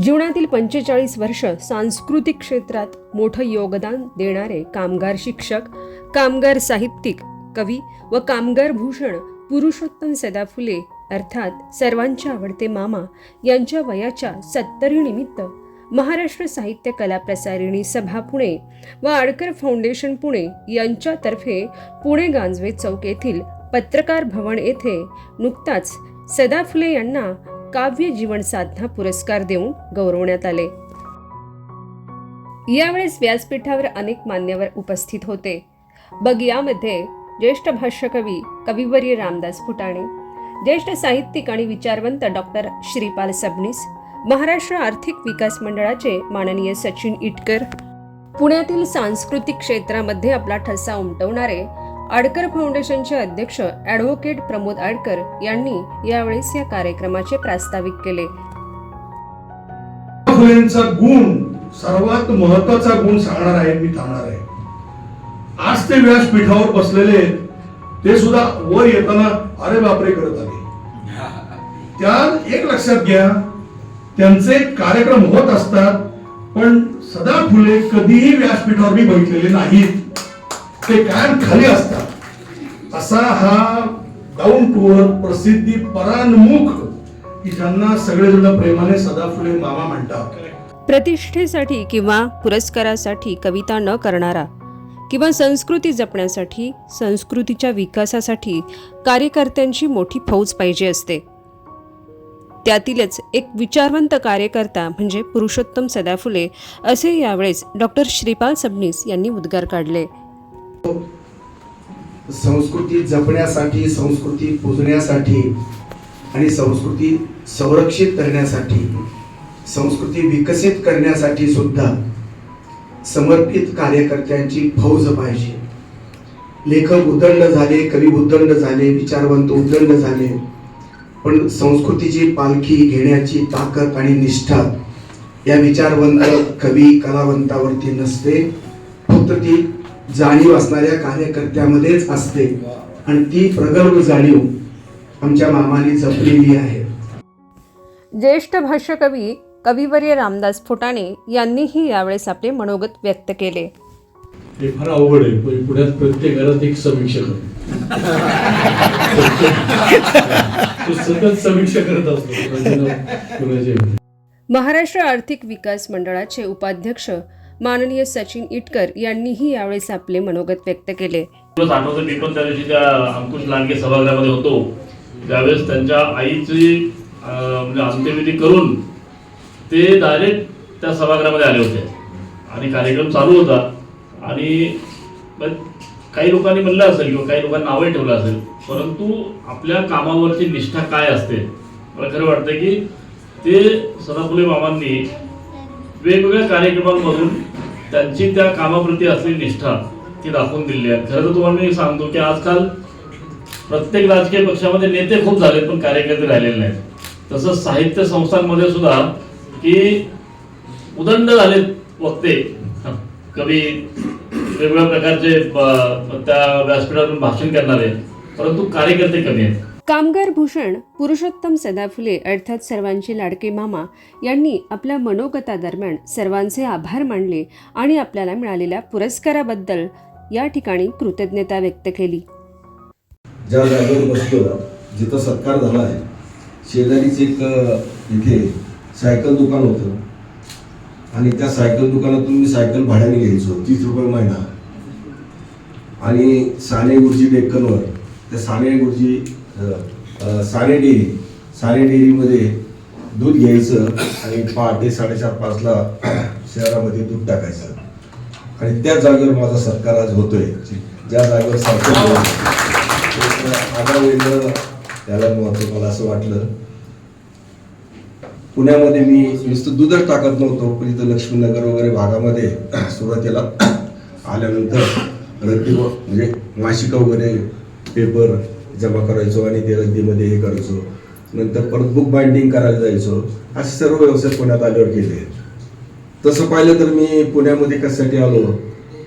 जीवनातील पंचेचाळीस वर्ष सांस्कृतिक क्षेत्रात मोठं योगदान देणारे कामगार शिक्षक कामगार साहित्यिक कवी व कामगार भूषण पुरुषोत्तम सदाफुले अर्थात सर्वांचे आवडते मामा यांच्या वयाच्या सत्तरी निमित्त महाराष्ट्र साहित्य कला प्रसारिणी सभा पुणे व आडकर फाउंडेशन पुणे यांच्यातर्फे पुणे गांजवे चौक येथील पत्रकार भवन येथे नुकताच सदाफुले यांना काव्य जीवन साधना पुरस्कार देऊन गौरवण्यात आले. यावेळेस व्यासपीठावर अनेक मान्यवर उपस्थित होते. बग यामध्ये ज्येष्ठ भाष्यकवी कविवर्य रामदास फुटाणे ज्येष्ठ साहित्यिक आणि विचारवंत डॉक्टर श्रीपाल सबनीस महाराष्ट्र आर्थिक विकास मंडळाचे माननीय सचिन इटकर पुण्यातील सांस्कृतिक क्षेत्रामध्ये आपला ठसा उमटवणारे आडकर फाउंडेशनचे अध्यक्ष ॲडव्होकेट प्रमोद आडकर यांनी यावेळेस या कार्यक्रमाचे प्रास्ताविक केले. फुलेंचा गुण सर्वात महत्त्वाचा गुण सांगणार आहे मी थांबणार आहे. आज ते व्यासपीठावर बसलेले ते सुद्धा वर येताना अरे बापरे करत आले. त्या एक लक्षात घ्या त्यांचे कार्यक्रम होत असतात पण सदा फुले कधीही व्यासपीठावर मी बघितलेले नाहीत. ते कान खाली असतात. असा हा डाऊन टू अर्थ प्रसिद्धी परानमुख की ज्यांना सगळेजण प्रेमाने सदा फुले मामा म्हणतात. प्रतिष्ठेसाठी किंवा पुरस्कारासाठी कविता न करणारा किंवा संस्कृती जपण्यासाठी संस्कृतीच्या विकासासाठी कार्यकर्त्यांची मोठी फौज पाहिजे असते. त्यातीलच एक विचारवंत कार्यकर्ता म्हणजे पुरुषोत्तम सदाफुले असे यावेळेस डॉक्टर श्रीपाल सबनीस यांनी उद्गार काढले. संस्कृती जपण्यासाठी संस्कृती पुजण्यासाठी आणि संस्कृती संरक्षित करण्यासाठी संस्कृती विकसित करण्यासाठी सुद्धा समर्पित कार्यकर्त्यांची फौज पाहिजे. लेखक उदंड झाले कवी उदंड झाले विचारवंत उदंड झाले पण संस्कृतीची पालखी घेण्याची ताकद आणि निष्ठा या विचारवंत कवी कलावंतावरती नसते. फक्त ती जाणीव असणाऱ्या कार्यकर्त्यामध्येच असते. आणि ती प्रगल्भ जाणीव आमच्या मामाने जपलेली आहे. ज्येष्ठ भाष्यकवी कविवर्य रामदास फुटाणे यांनीही यावेळेस आपले मनोगत व्यक्त केले. हे फार अवघड आहे पण पुण्यात प्रत्येक घरात एक समीक्षक सतत समीक्षा करत असतो कुणाचे. महाराष्ट्र आर्थिक विकास मंडळाचे उपाध्यक्ष माननीय सचिन इटकर यांनीही यावेळेस आपले मनोगत व्यक्त केले. आठवतं मी पण त्या दिवशी त्या अंकुश लांडगे सभागृहामध्ये होतो. त्यावेळेस त्यांच्या आईची म्हणजे अंत्यविधी करून ते डायरेक्ट त्या सभागृहामध्ये आले होते. आणि कार्यक्रम चालू होता. आणि पण काही लोकांनी म्हणलं असेल किंवा काही लोकांनी नावही ठेवलं असेल परंतु आपल्या कामावरची निष्ठा काय असते? मला खरं वाटतं की ते सदाफुले मामांनी वेगवेगळ्या कार्यक्रमांमधून त्यांची त्या कामाप्रती असलेली निष्ठा ती दाखवून दिली आहे. खरं तर तुम्हाला मी सांगतो की आजकाल प्रत्येक राजकीय पक्षामध्ये नेते खूप झालेत पण कार्यकर्ते राहिलेले नाहीत. तसंच साहित्य संस्थांमध्ये सुद्धा की उदंड झालेत वक्ते. कवी वेगवेगळ्या प्रकारचे त्या व्यासपीठातून भाषण करणारे परंतु कार्यकर्ते कमी आहेत. कामगार भूषण पुरुषोत्तम सदाफुले अर्थात सर्वांचे लाडके मामा यांनी आपल्या मनोगतादरम्यान सर्वांचे आभार मानले आणि आपल्याला मिळालेल्या पुरस्काराबद्दल या ठिकाणी कृतज्ञता व्यक्त केली. ज्या जागेवर बसलो जिथं सत्कार झाला आहे शेजारीच एक इथे सायकल दुकान होतं. आणि त्या सायकल दुकानातून मी सायकल भाड्याने घ्यायचो तीस रुपये महिना. आणि साने गुरुजी डेक्कनवर त्या साने गुरुजी साने डेअरी साने डेअरीमध्ये दूध घ्यायचं आणि पहाटे साडेचार पाचला शहरामध्ये दूध टाकायचं. आणि त्या जागेवर माझा सरकार आज होतोय. ज्या जागेवर सायकल आगावेलं त्याला महत्त्व मला असं वाटलं. पुण्यामध्ये मी नुसतं दूधच टाकत नव्हतो पण इथं लक्ष्मीनगर वगैरे भागामध्ये सुरुवातीला आल्यानंतर रद्दी व- म्हणजे मासिक वगैरे पेपर जमा करायचो आणि ते रद्दीमध्ये हे करायचो. नंतर परत बुक बाइंडिंग करायला जायचो. असे सर्व व्यवसाय पुण्यात आल्यावर केले. तसं पाहिलं तर मी पुण्यामध्ये कशासाठी आलो?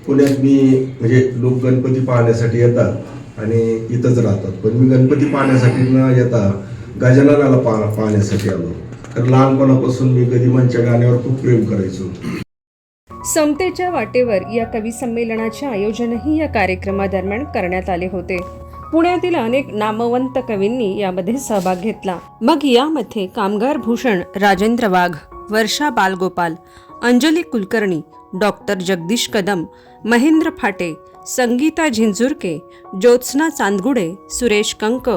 पुण्यात मी म्हणजे लोक गणपती पाहण्यासाठी येतात आणि इथंच राहतात. पण मी गणपती पाहण्यासाठी न येता गजाननाला पा पाहण्यासाठी आलो. कारण लहानपणापासून मी गदिमांच्या गाण्यावर खूप प्रेम करायचो. समतेच्या वाटेवर या कवी संमेलनाचे आयोजनही या कार्यक्रमादरम्यान करण्यात आले होते. पुण्यातील अनेक नामवंत कवींनी यामध्ये सहभाग घेतला. मग यामध्ये कामगार Bhushan Rajendra Wagh Varsha Balgopal Anjali Kulkarni doctor Jagdish Kadam Mahendra Phate Sangeeta Zinjurke Jyotsna Chandgude Suresh Kank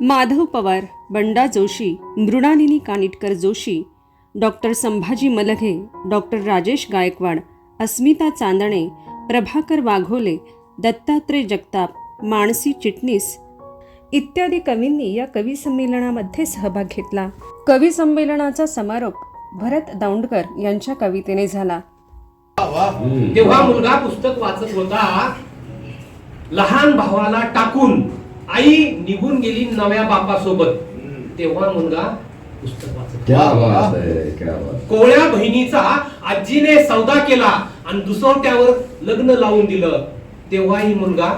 Madhav Pawar Banda Joshi Mrunalini Kanitkar Joshi doctor Sambhaji Malghe doctor Rajesh Gaikwad Asmita Chandane Prabhakar Waghole Dattatray Jagtap Mansi चिटणीस इत्यादी कवींनी या कवी संमेलनामध्ये सहभाग घेतला. कवी संमेलनाचा समारोप भरत दौंडकर यांच्या कवितेने झाला. तेव्हा मुलगा पुस्तक वाचत होता लहान भावाला टाकून आई निघून गेली नव्या बापासोबत तेव्हा मुलगा पुस्तक वाचत होता. कोवळ्या बहिणीचा आजीने सौदा केला आणि दुसवट्यावर लग्न लावून दिलं. तेव्हाही मुलगा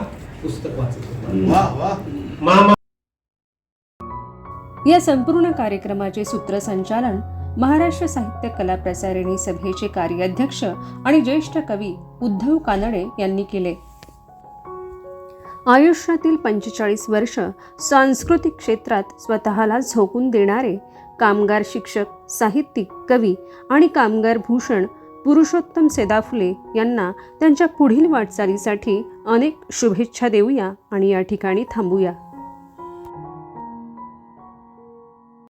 पुस्तक वाचत होता. मामा या संपूर्ण कार्यक्रमाचे सूत्रसंचालन महाराष्ट्र साहित्य कला प्रसारिणी सभेचे कार्याध्यक्ष आणि ज्येष्ठ कवी उद्धव कानडे यांनी केले. आयुष्यातील पंचेचाळीस वर्ष सांस्कृतिक क्षेत्रात स्वतःला झोकून देणारे कामगार शिक्षक साहित्यिक कवी आणि कामगार भूषण पुरुषोत्तम सेदाफुले यांना त्यांच्या पुढील वाटचालीसाठी अनेक शुभेच्छा देऊया आणि या ठिकाणी थांबूया.